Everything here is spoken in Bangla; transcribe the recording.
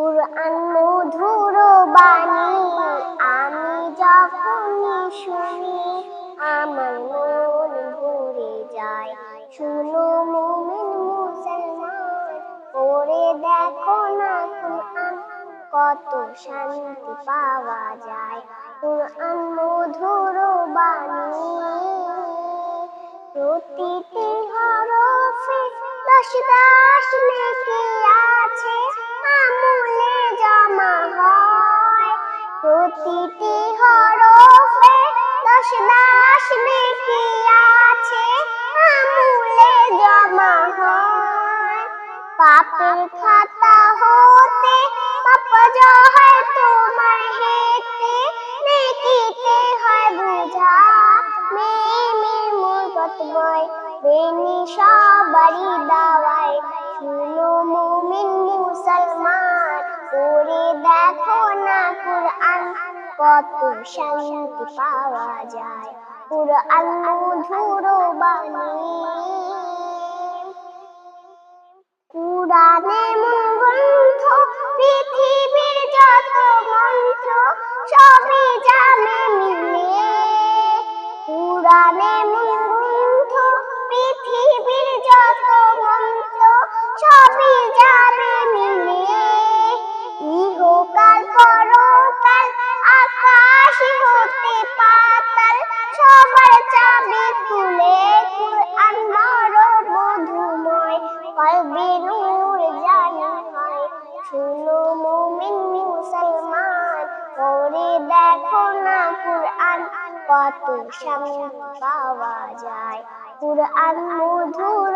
কুরআন মধুর বাণী, আমি যখনই শুনি, আমার মন ভরে যায়। শুনো মুমিন মুসলমান, পড়ে দেখো না কুরআন, কত শান্তি পাওয়া যায়। কুরআন মধুর বাণী, প্রতিটি হরফে দশ দশ নেকি আছে আমলে জমা হয় প্রতিটি হরফে দশ দশ নেকি আছে, আমলে জমা হয়। পাপের খাতা হতে পাপ হয় তোমার হেতে, নেকিতে হয় বুঝা। মেয়ে মেয়ে মুরগতময় বেনি সবারই দাওয়ায়, শুনো কত শান্তি পাওয়া যায়। কুরআন মধুর বাণী। পৃথিবীর যত মন্ত্র সবই জানে মিলে। পৃথিবীর যত মন্ত্র সবই আকাশ হতে পাতাল, সবার মধুময়, কলবে নূর জানি হয়। শুনো মুমিন দেখো না কুরআন, কত শান্তি পাওয়া যায়। কুরআন মধুর